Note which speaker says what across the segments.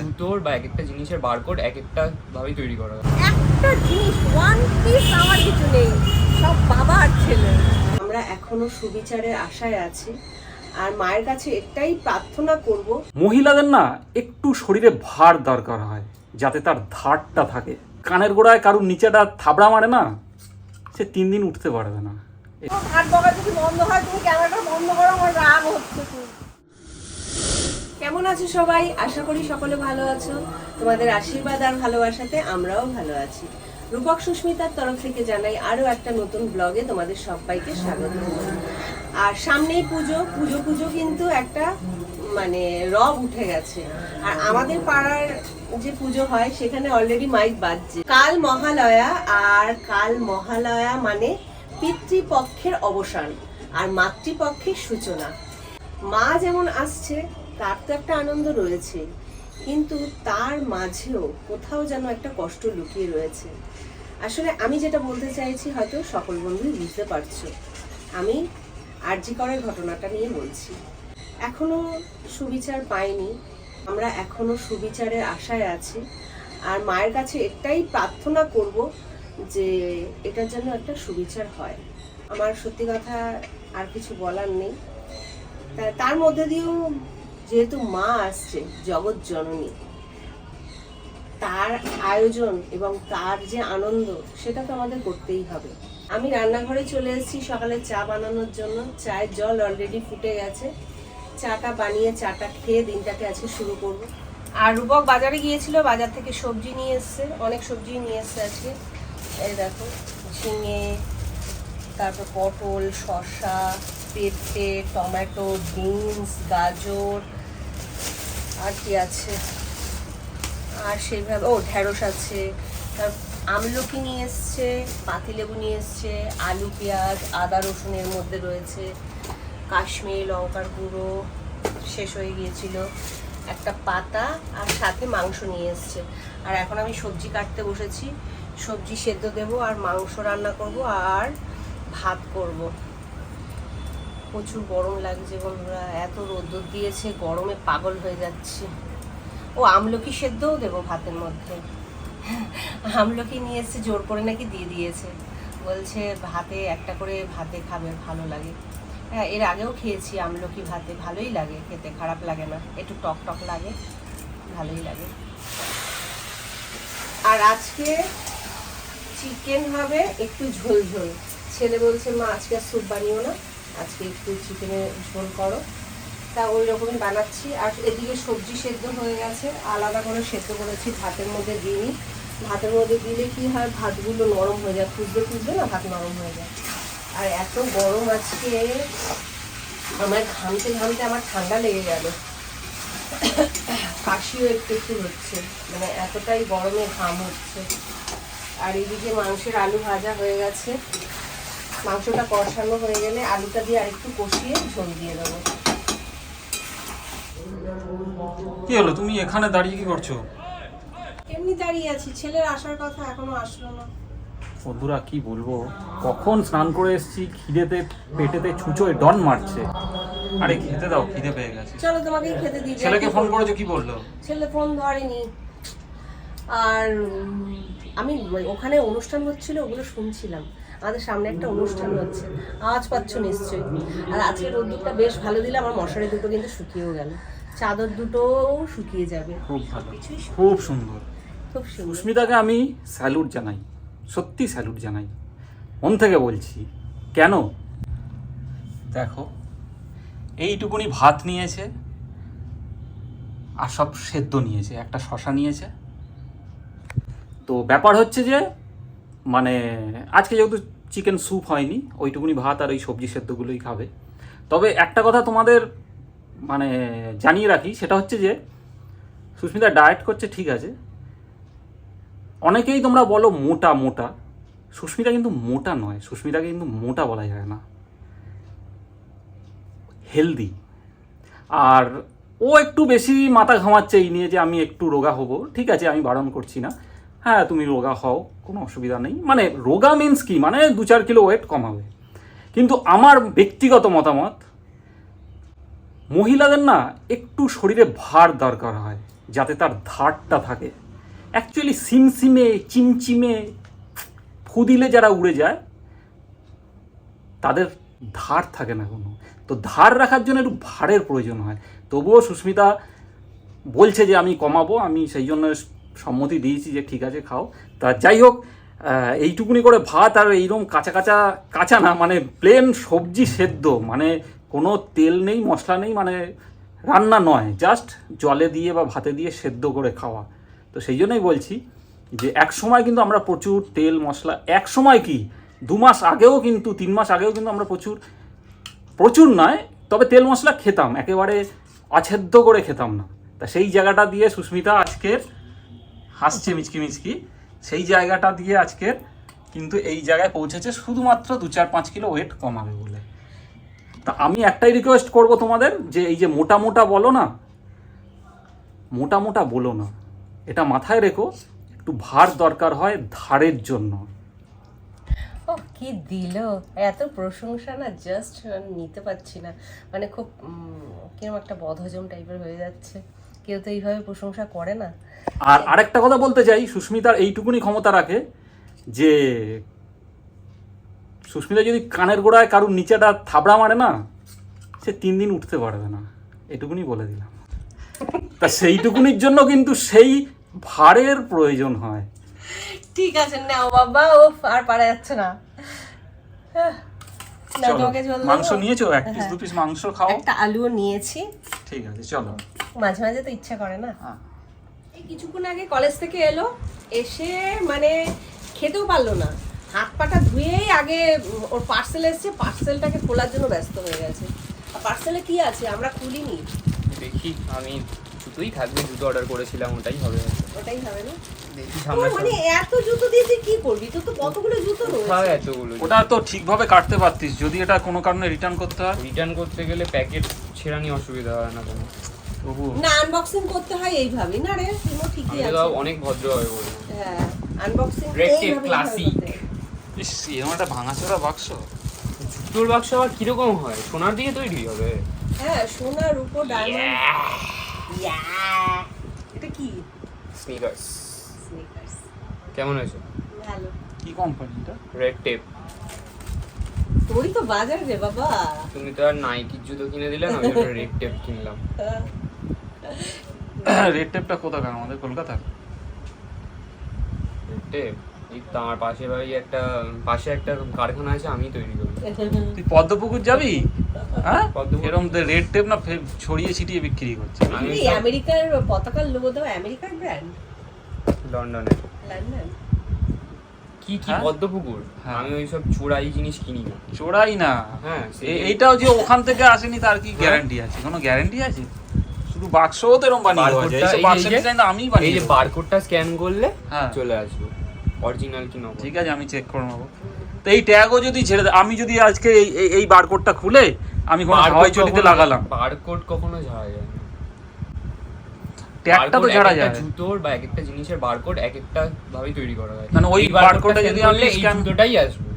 Speaker 1: জুতোর বা এক একটা জিনিসের বারকোড এক একটা ভাবে তৈরি করা হয়।
Speaker 2: একটা জিনিস ওয়ান পিস আমার কিছু নেই সব বাবা আর ছেলে।
Speaker 3: আমরা এখনও সুবিচারের আশায় আছি আর মায়ের কাছে এটাই প্রার্থনা করব।
Speaker 4: মহিলাদের না একটু শরীরে ভার দরকার হয় যাতে তার ধারটা থাকে। কানের গোড়ায় কারুর নিচেটা থাবড়া মারে না সে তিন দিন উঠতে পারবে না।
Speaker 2: হাত বকা যদি বন্ধ হয় তুমি ক্যামেরাটা বন্ধ করো আমার রাগ হচ্ছে।
Speaker 3: কেমন আছো সবাই? আশা করি সকলে ভালো আছো। তোমাদের আশীর্বাদ আর ভালোবাসাতে আমরাও ভালো আছি। রূপক সুস্মিতার তরফ থেকে জানাই আরও একটা নতুন ব্লগে তোমাদের সবাইকে স্বাগত। আর সামনেই পুজো। পুজো পুজো কিন্তু একটা মানে রব উঠে গেছে। আর আমাদের পাড়ার যে পুজো হয়, সেখানে অলরেডি মাইক বাজছে। কাল মহালয়া, আর কাল মহালয়া মানে পিতৃপক্ষের অবসান আর মাতৃপক্ষের সূচনা। মা যেমন আসছে তার তো একটা আনন্দ রয়েছে, কিন্তু তার মাঝেও কোথাও যেন একটা কষ্ট লুকিয়ে রয়েছে। আসলে আমি যেটা বলতে চাইছি হয়তো সকল বন্ধুই বুঝতে পারছ। আমি আরজি করার ঘটনাটা নিয়ে বলছি। এখনও সুবিচার পাইনি, আমরা এখনও সুবিচারের আশায় আছি। আর মায়ের কাছে এটাই প্রার্থনা করব যে এটার জন্য একটা সুবিচার হয়। আমার সত্যি কথা আর কিছু বলার নেই। তার মধ্যে দিয়েও যেহেতু মা আসছে, জগৎ জননী, তার আয়োজন এবং তার যে আনন্দ, সেটা তো আমাদের করতেই হবে। আমি রান্নাঘরে চলে এসেছি সকালে চা বানানোর জন্য। চায়ের জল অলরেডি ফুটে গেছে। চাটা বানিয়ে, চাটা খেয়ে দিনটাকে আজকে শুরু করব। আর রূপক বাজারে গিয়েছিল, বাজার থেকে সবজি নিয়ে এসছে, অনেক সবজি নিয়ে এসছে আজকে। এই দেখো, ঝিঙে, তারপর পটল, শসা, পেঁপে, টমেটো, বিনস, গাজর আর কি আছে? আর সেইভাবে, ও, ঢ্যাঁড়স আছে। তার আমলকি নিয়ে এসছে, পাতিলেবু নিয়ে এসছে, আলু, পেঁয়াজ, আদা, রসুনের মধ্যে রয়েছে, কাশ্মীরি লঙ্কার গুঁড়ো, শেষ হয়ে গিয়েছিল। একটা পাতা আর সাথে মাংস নিয়ে এসছে। আর এখন আমি সবজি কাটতে বসেছি। সবজি সেদ্ধ দেব আর মাংস রান্না করব আর ভাত করব। প্রচুর গরম লাগছে বন্ধুরা এত রোদ্দুর দিয়েছে, গরমে পাগল হয়ে যাচ্ছে। ও, আমলকি সেদ্ধও দেবো ভাতের মধ্যে। আমলকি নিয়ে এসে জোর করে নাকি দিয়ে দিয়েছে। বলছে ভাতে একটা করে ভাতে খাবে, ভালো লাগে। হ্যাঁ এর আগেও খেয়েছি আমলকি ভাতে, ভালোই লাগে, খেতে খারাপ লাগে না। একটু টক টক লাগে, ভালোই লাগে। আর আজকে চিকেন হবে, একটু ঝোল ঝোল। ছেলে বলছে, মা, আজকে স্যুপ বানিও না। আজকে একটু চিকেনের ঝোল করো। তা ওই রকমই বানাচ্ছি। আর এদিকে সবজি সেদ্ধ হয়ে গেছে। আলাদা করে সেদ্ধ করেছি, ভাতের মধ্যে দিই ভাতের মধ্যে দিলে কি হয়, ভাতগুলো নরম হয়ে যায়। খুঁজতে খুঁজতে না ভাত নরম হয়ে যায়। আর এত গরম আজকে। আমার ঘামতে ঘামতে আমার ঠান্ডা লেগে গেল। কাশিও একটু একটু হচ্ছে। মানে এতটাই গরমে ঘাম হচ্ছে। আর এদিকে মাংসের আলু ভাজা হয়ে গেছে। মাংসটা কষানো হয়ে গেলে আলুটা দিয়ে আরেকটু কষিয়ে ঝোল দিয়ে দেবো।
Speaker 4: কি হলো? তুমি এখানে দাঁড়িয়ে কি করছ?
Speaker 3: এমনি দাঁড়িয়ে আছি ছেলের আসার কথা এখনও আসলো না।
Speaker 4: বন্ধুরা কি বলব? কখন স্নান করে এসেছি খিদেতে পেটেতে ছুঁচোয় ডন মারছে। আরে খেতে দাও খিদে পেয়ে গেছে।
Speaker 3: চলো তোমাকে খেতে দিই।
Speaker 4: ছেলেকে ফোন করেছ কি বলল?
Speaker 3: ছেলে ফোন ধরেনি। আর আমি ওখানে অনুষ্ঠান হচ্ছিল ওগুলো শুনছিলাম। আমাদের সামনে একটা অনুষ্ঠান হচ্ছে। আওয়াজ পাচ্ছ নিশ্চয়ই। আর আজকে রোদ্দুরটা বেশ ভালো দিলে আমার মশারি দুটো কিন্তু শুকিয়েও গেল। চাদর দুটোও শুকিয়ে যাবে।
Speaker 4: খুব ভালো। খুব সুন্দর।
Speaker 3: খুব সুন্দর।
Speaker 4: সুস্মিতাকে আমি স্যালুট জানাই। সত্যি স্যালুট জানাই। মন থেকে বলছি কেন? দেখো এইটুকুনি ভাত নিয়েছে আর সব সেদ্ধ নিয়েছে। একটা শশা নিয়েছে। তো ব্যাপার হচ্ছে যে মানে আজকে যেহেতু চিকেন স্যুপ হয়নি, ওইটুকুনি ভাত আর ওই সবজি সেদ্ধগুলোই খাবে। তবে একটা কথা তোমাদের মানে জানিয়ে রাখি, সেটা হচ্ছে যে, সুস্মিতা ডায়েট করছে, ঠিক আছে। অনেকেই তোমরা বলো মোটা মোটা। সুস্মিতা কিন্তু মোটা নয়, সুস্মিতাকে কিন্তু মোটা বলা যায় না। হেলদি। আর ও একটু বেশি মাথা ঘামাচ্ছে এই নিয়ে যে আমি একটু রোগা হব, ঠিক আছে, আমি বারণ করছি না। হ্যাঁ তুমি রোগা হও, কোনো অসুবিধা নেই। মানে রোগা মিন্স কি? মানে দু চার কিলো ওয়েট কমাবে। কিন্তু আমার ব্যক্তিগত মতামত, মহিলাদের না একটু শরীরে ভার দরকার হয়, যাতে তার ধারটা থাকে। অ্যাকচুয়ালি সিমসিমে, চিমচিমে ফুদিলে যারা উড়ে যায়, তাদের ধার থাকে না কোনো। তো ধার রাখার জন্য একটু ভারের প্রয়োজন হয়। তবুও সুস্মিতা বলছে যে, আমি কমাবো, আমি সেই জন্য সম্মতি দিয়েছি যে ঠিক আছে, খাও। তা যাই হোক এইটুকুনি করে ভাত আর এইরকম কাঁচা কাঁচা কাঁচা না মানে প্লেন সবজি সেদ্ধ মানে কোনো তেল নেই, মশলা নেই মানে রান্না নয় জাস্ট জলে দিয়ে বা ভাতে দিয়ে সেদ্ধ করে খাওয়া। তো সেই জন্যই বলছি যে এক সময় কিন্তু আমরা প্রচুর তেল, মশলা, এক সময় কি, দু মাস আগেও কিন্তু, তিন মাস আগেও কিন্তু আমরা প্রচুর প্রচুর নয়, তবে তেল, মশলা খেতাম, একেবারে অছেদ্য করে খেতাম না। তা সেই জায়গাটা দিয়ে সুস্মিতা আজকের হাসছে মিচকি মিচকি। সেই জায়গাটা দিয়ে আজকের কিন্তু এই জায়গায় পৌঁছেছে শুধুমাত্র দু চার পাঁচ কিলো ওয়েট কমাবে বলে। তা আমি একটাই রিকোয়েস্ট করব তোমাদের যে এই যে মোটা মোটা বলো না মোটা মোটা বলো না এটা মাথায় রেখো একটু ভার দরকার হয় ধারের জন্য।
Speaker 3: ও কি দিল? এত প্রশংসা না জাস্ট নিতে পারছি না। মানে খুব কীরকম একটা বদহজম টাইপের হয়ে যাচ্ছে। কেউ তো এইভাবে প্রশংসা করে না।
Speaker 4: আর আরেকটা কথা বলতে চাই সুস্মিতার এইটুকুনি ক্ষমতা রাখে যে সুস্মিতা যদি কানের গোড়ায় কারুর নিচেটা থাবড়া মারে না সে তিন দিন উঠতে পারবে না। এটুকুনি বলে দিলাম। তা সেইটুকুনির জন্য কিন্তু সেই ভারের প্রয়োজন হয়।
Speaker 3: ঠিক আছে নাও বাবা ও আর পারা যাচ্ছে না। না
Speaker 4: চলো? মাংস নিয়েছো? এক পিস দু পিস মাংস খাও।
Speaker 3: একটা আলুও নিয়েছি।
Speaker 4: ঠিক আছে চলো।
Speaker 3: মাঝে মাঝে তো ইচ্ছা করে না।
Speaker 4: হ্যাঁ।
Speaker 3: এই কিছুক্ষণ আগে কলেজ থেকে এলো এসে মানে খেতেও পারল না। হাত পাটা ধুয়েই আগে ওর পার্সেল এসছে পার্সেলটাকে খোলার জন্য ব্যস্ত হয়ে গেছে। আর পার্সেলে কি আছে? আমরা খুলিনি।
Speaker 1: দেখি আমি জুতোই থাকবে জুতো অর্ডার করেছিলাম ওটাই হবে।
Speaker 3: ওটাই হবে না?
Speaker 1: দেখি
Speaker 3: মানে এত জুতো দিয়ে তুই কি করবি? তোর তো কতগুলো জুতো রয়েছে।
Speaker 1: এতগুলো
Speaker 4: ওটা তো ঠিকভাবে কাটতে পারতিস যদি এটা কোনো কারণে রিটার্ন করতে হয়।
Speaker 1: রিটার্ন করতে গেলে প্যাকেট ছেঁড়া নিয়ে অসুবিধা হয় না কোনো।
Speaker 4: তবু
Speaker 3: না আনবক্সিং করতে হয় এইভাবেই না রে তুমিও ঠিকই আছে
Speaker 1: তো অনেক ভদ্রভাবে বলব
Speaker 3: হ্যাঁ আনবক্সিং
Speaker 1: tape classic।
Speaker 4: ইস এরকম একটা ভাঙাচোরা বাক্স।
Speaker 1: জুতোর বাক্স আবার কীরকম হয়? সোনার দিয়ে তৈরি হবে।
Speaker 3: হ্যাঁ সোনা রূপো ডায়মন্ড এটা কি?
Speaker 1: স্নিকার্স
Speaker 3: স্নিকার্স
Speaker 1: কেমন হয়েছে?
Speaker 3: ভালো।
Speaker 4: কি কোম্পানি এটা
Speaker 1: রেড টেপ
Speaker 3: তুই তো বাজার রে বাবা।
Speaker 1: তুমি তো আর নাইকির জুতো কিনে দিলে না আমি রেড টেপ কিনলাম।
Speaker 4: রেড টেপটা কোথাকার? আমাদের কলকাতা
Speaker 1: রেড টেপ এই তো আমার পাশে বাড়ি একটা পাশে একটা কারখানা আছে আমি তৈরি করি
Speaker 4: তুই পদ্মপুকুর যাবি? হ্যাঁ। এরকম রেড টেপ না ছড়িয়ে ছিটিয়ে বিক্রি করছে।
Speaker 3: আমেরিকার পতাকার লোগো দাও আমেরিকার ব্র্যান্ড
Speaker 1: লন্ডনে
Speaker 3: লন্ডন?
Speaker 1: কি কি
Speaker 4: হ্যাঁ?
Speaker 1: পদ্মপুকুর?
Speaker 4: হ্যাঁ।
Speaker 1: আমি ওইসব চোরাই জিনিস কিনি না।
Speaker 4: চোরাই না?
Speaker 1: হ্যাঁ,
Speaker 4: এইটাও যে ওখান থেকে আসেনি তার কি গ্যারান্টি আছে? কোনো গ্যারান্টি আছে? শুধু বাক্সও তো এরকম বানিয়ে দেওয়া যায় বাক্সের ডিজাইন তো আমিই
Speaker 1: এই
Speaker 4: বানিয়ে
Speaker 1: যে। বারকোডটা স্ক্যান করলে
Speaker 4: হ্যাঁ।
Speaker 1: চলে আসবে। অরিজিনাল কি নকল
Speaker 4: ঠিক আছে আমি চেক করে নেব। তো এই ট্যাগও যদি ছেড়ে দেয় আমি যদি আজকে এই এই- বারকোডটা খুলে আমি কোনো হাওয়াই চটিতে লাগালাম।
Speaker 1: বারকোড কখনো ঝাড়া যায়
Speaker 4: ট্যাগটা তো ঝাড়া যায়।
Speaker 1: জুতোর বা এক একটা জিনিসের বারকোড এক একটা ভাবেই তৈরি করা হয়
Speaker 4: মানে ওই
Speaker 1: এই barcode
Speaker 4: barcode টা
Speaker 1: scan
Speaker 4: যদি আমি
Speaker 1: এই জুতোটাই আসবে।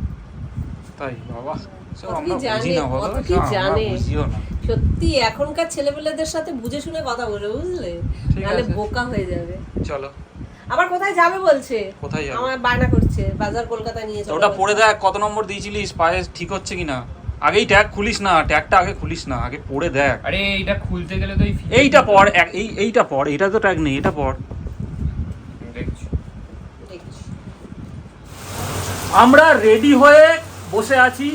Speaker 4: তাই বাবা সব
Speaker 3: কি
Speaker 4: আমরা বুঝি না বলো
Speaker 3: কি জানে। সত্যি এখনকার ছেলেপেলেদের সাথে বুঝে শুনে কথা বলে বুঝলে? নাহলে বোকা হয়ে যাবে।
Speaker 4: চলো।
Speaker 3: আবার কোথায় যাবে বলছে?
Speaker 4: কোথায় যাবে?
Speaker 3: আমার বায়না করছে বাজার কলকাতা নিয়ে চলো
Speaker 4: ওটা পড়ে দেখ কত নম্বর দিয়েছিলিস পায়ে ঠিক হচ্ছে কিনা? আগেই ট্যাগ খুলিস না ট্যাগটা আগে খুলিস না আগে পড়ে দেখ।
Speaker 1: আরে এইটা খুলতে গেলে তো
Speaker 4: এইটা পড় এই এইটা পড় এইটা তো ট্যাগ নেই এটা পড়। আমরা রেডি হয়ে বসে আছি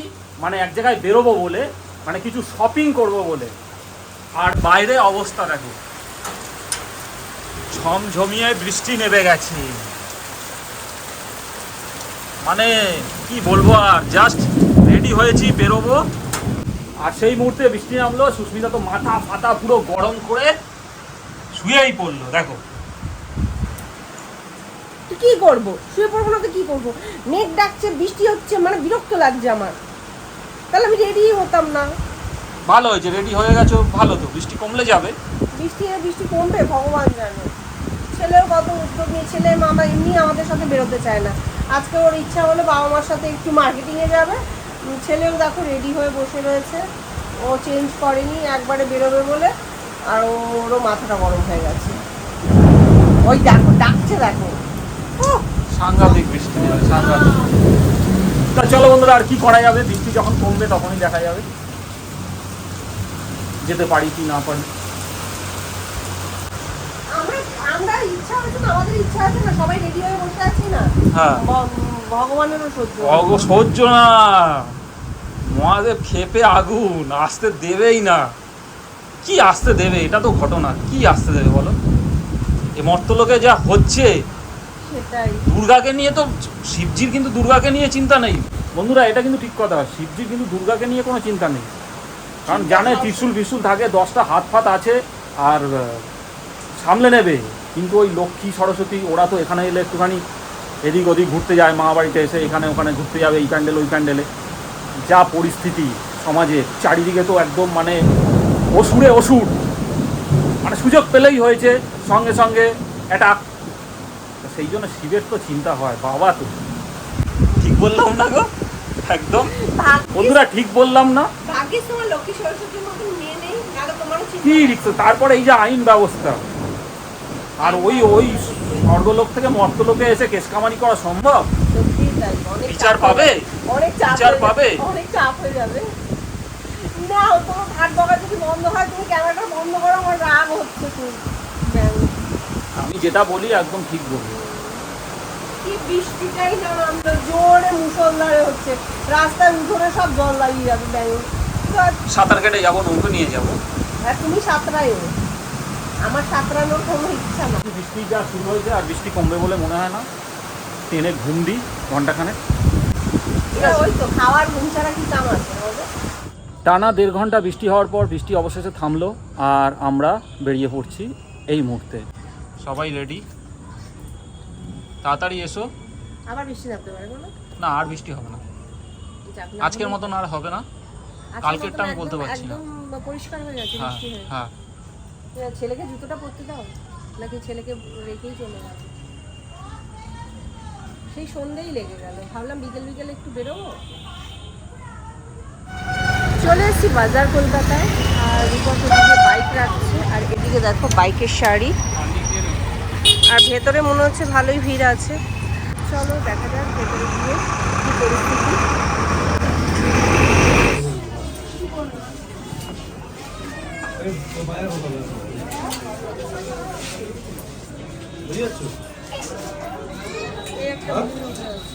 Speaker 4: মানে এক জায়গায় বেরোবো বলে মানে কিছু শপিং করব বলে। আর বাইরে অবস্থা দেখো। ঝমঝমিয়ে বৃষ্টি নেমে গেছে। মানে কি বলব আর? জাস্ট রেডি হয়েছি বেরোবো। আর সেই মুহূর্তে বৃষ্টি নামলো সুস্মিতা তো মাথা ফাতা পুরো গরম করে শুয়েই পড়ল দেখো।
Speaker 3: কি করব? শুয়ে পড়ব না তো কি করব? মেঘ ডাকছে বৃষ্টি হচ্ছে মানে বিরক্ত লাগছে আমার। তাহলে আমি রেডি হতাম না।
Speaker 4: ভালো হয়েছে রেডি হয়ে গেছো ভালো তো বৃষ্টি কমলে যাবে।
Speaker 3: বৃষ্টি বৃষ্টি কমবে ভগবান জানে। ছেলেও কত উদ্যোগ নিয়ে ছেলে মামা এমনি আমাদের সাথে বেরোতে চায় না। আজকে ওর ইচ্ছা হলো বাবা মার সাথে একটু মার্কেটিংয়ে যাবে। ছেলেও দেখো রেডি হয়ে বসে রয়েছে। ও চেঞ্জ করেনি, একবারে বেরোবে বলে, আর ওরও মাথাটা গরম হয়ে গেছে। ওই দেখো, ডাকছে দেখো।
Speaker 4: বৃষ্টি চলো বন্ধুরা, আর কি করা যাবে? বৃষ্টি যখন কমবে তখনই দেখা যাবে। যেতে পারি কি না পারি।
Speaker 3: আমরা ইচ্ছা হচ্ছে না আমাদের ইচ্ছা আছে না সবাই রেডি হয়ে বসে আছি না?
Speaker 4: হ্যাঁ।
Speaker 3: ভগবানেরও সহ্য
Speaker 4: সহ্য না। মহাদেব খেপে আগুন আসতে দেবেই না। কি আসতে দেবে? এটা তো ঘটনা। কি আসতে দেবে বলো? এ মর্তলোকে যা হচ্ছে দুর্গাকে নিয়ে তো শিবজির কিন্তু দুর্গাকে নিয়ে চিন্তা নেই। বন্ধুরা এটা কিন্তু ঠিক কথা। শিবজির কিন্তু দুর্গাকে নিয়ে কোনো চিন্তা নেই। কারণ জানে ত্রিশুল বিশুল থাকে দশটা হাত ফাত আছে আর সামলে নেবে। কিন্তু ওই লক্ষ্মী সরস্বতী ওরা তো এখানে এলে একটুখানি এদিক ওদিক ঘুরতে যায় মা বাড়িতে এসে এখানে ওখানে ঘুরতে যাবে এই প্যান্ডেল ওই প্যান্ডেলে যা পরিস্থিতি সমাজে চারিদিকে তো একদম মানে অসুরে অসুর। মানে সুযোগ পেলেই হয়েছে সঙ্গে সঙ্গে অ্যাটাক সেই জন্য শিবের তো চিন্তা হয় বাবা তো। ঠিক বললাম না গো? একদম। বন্ধুরা ঠিক বললাম না? কি রিক্স তারপরে এই যে আইন ব্যবস্থা। আর ওই ওই স্বর্গলোক থেকে মর্তলোকে এসে কেস কামারি করা সম্ভব? বিচার পাবে? বিচার পাবে?
Speaker 3: অনেক চাপ হয়ে যাবে। না তোমার বকা যদি বন্ধ হয় তুমি ক্যামেরাটা বন্ধ করো আমার রাগ হচ্ছে ব্যাং।
Speaker 4: আমি যেটা বলি একদম ঠিক বলি
Speaker 3: কি বৃষ্টিটাই না নামলো জোরে মুসলধারে হচ্ছে। উঠোনে সব জল লাগিয়ে যাবে
Speaker 4: সাঁতার কেটে যাব নৌকো নিয়ে যাব।
Speaker 3: আর তুমি সাঁতরাইও আমার সাঁতরানোর কোনো ইচ্ছা না।
Speaker 4: বৃষ্টি যা শুরু হয়েছে আর বৃষ্টি কমবে বলে মনে হয় না। ট্রেনে ঘুম দিই ঘন্টাখানেক
Speaker 3: এটা ওই তো খাওয়ার ঘুম ছাড়া কি কাম আছে
Speaker 4: টানা দেড় ঘণ্টা বৃষ্টি হওয়ার পর বৃষ্টি অবশেষে থামলো আর আমরা বেরিয়ে পড়ছি এই মুহূর্তে। সবাই রেডি তাড়াতাড়ি এসো।
Speaker 3: আবার বৃষ্টি নামতে পারে বলো?
Speaker 4: না আর বৃষ্টি হবে না। আজকের মতন আর হবে না। কালকেরটা আমি বলতে পারছি না।
Speaker 3: পরিষ্কার হয়ে যাচ্ছে
Speaker 4: হ্যাঁ
Speaker 3: বৃষ্টি হ্যাঁ। ছেলেকে জুতোটা পরতে দাও, নাকি ছেলেকে রেখেই চলে গেল সেই সন্ধ্যেই লেগে গেল। ভাবলাম বিকেল বিকেল একটু বেরোবো। চলে এসেছি বাজার কলকাতায়, আর রূপক এদিকে বাইক রাখছে, আর এদিকে দেখো বাইকের শাড়ি। আর ভেতরে মনে হচ্ছে ভালোই ভিড় আছে। চলো দেখা যাক ভেতরে গিয়ে কি পরিস্থিতি।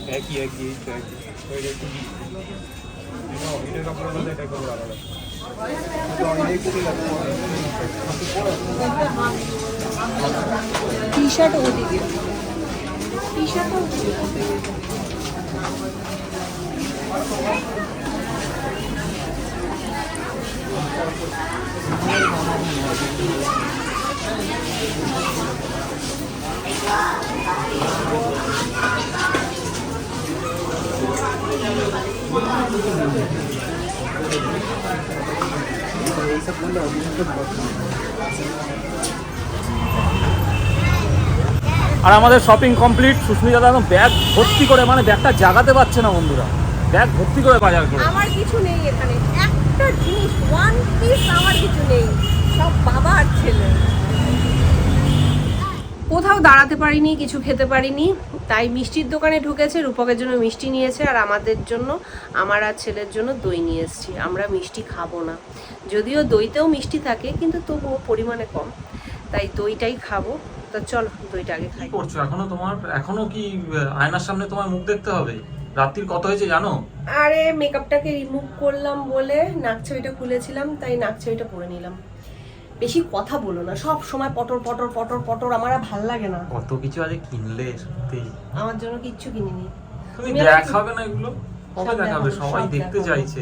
Speaker 1: একই একই ওইটা একটু এটা কাপড় আলাদা এটা কাপড় আলাদা
Speaker 3: টি শার্ট ওদিকে
Speaker 4: আর আমাদের শপিং কমপ্লিট সুস্মিতা দাদা ব্যাগ ভর্তি করে মানে ব্যাগটা জাগাতে পারছে না বন্ধুরা। ব্যাগ ভর্তি করে বাজার করে।
Speaker 3: আমার কিছু নেই কোথাও দাঁড়াতে পারিনি, কিছু খেতে পারিনি। তাই মিষ্টির দোকানে ঢুকেছে, রূপকের জন্য মিষ্টি নিয়েছে, আর আমাদের জন্য, আমার আর ছেলের জন্য দই নিয়ে এসেছি। আমরা মিষ্টি খাব না। যদিও দইতেও মিষ্টি থাকে, কিন্তু তবুও পরিমাণে কম। তাই দইটাই খাব। তো চল, দইটা আগে খাই।
Speaker 4: করছ? এখনও তোমার, এখনও কি, আয়নার সামনে তোমার মুখ দেখতে হবে? রাত্রির কত হয়েছে জানো?
Speaker 3: আরে মেকআপটাকে রিমুভ করলাম বলে নাক ছবিটা খুলেছিলাম তাই নাক ছবিটা পরে নিলাম। বেশি কথা বলো না সব সময় পটর পটর পটর পটর আমার আর ভালো লাগে না।
Speaker 4: কত কিছু আজ কিনলে সত্যি?
Speaker 3: আমার জন্য কিচ্ছু কিনিনি।
Speaker 4: তুমি
Speaker 3: তুমি
Speaker 4: দেখাবে না এগুলো? কবে দেখাবে সবাই দেখতে চাইছে।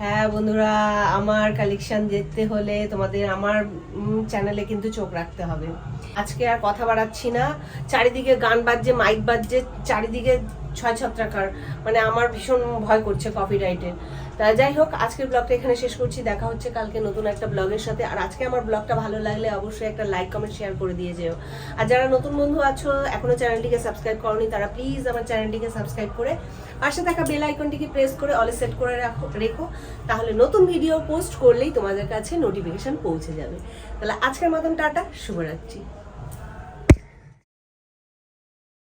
Speaker 3: হ্যাঁ বন্ধুরা আমার কালেকশন দেখতে হলে তোমাদের আমার চ্যানেলে কিন্তু চোখ রাখতে হবে। আজকে আর কথা বাড়াচ্ছি না। চারিদিকে গান বাজছে মাইক বাজছে চারিদিকে ছয় ছত্রাকার মানে আমার ভীষণ ভয় করছে কপি রাইটের তা যাই হোক, আজকের ব্লগটা এখানে শেষ করছি। দেখা হচ্ছে কালকে নতুন একটা ব্লগের সাথে। আর আজকে আমার ব্লগটা ভালো লাগলে অবশ্যই একটা লাইক কমেন্ট শেয়ার করে দিয়ে যেও। আর যারা নতুন বন্ধু আছো, এখনও চ্যানেলটিকে সাবস্ক্রাইব করনি, তারা প্লিজ আমার চ্যানেলটিকে সাবস্ক্রাইব করে পাশে থাকা বেল আইকনটিকে প্রেস করে অলে সেট করে রাখো, রেখো। তাহলে নতুন ভিডিও পোস্ট করলেই তোমাদের কাছে নোটিফিকেশন পৌঁছে যাবে। তাহলে আজকের মতন টাটা, শুভরাত্রি।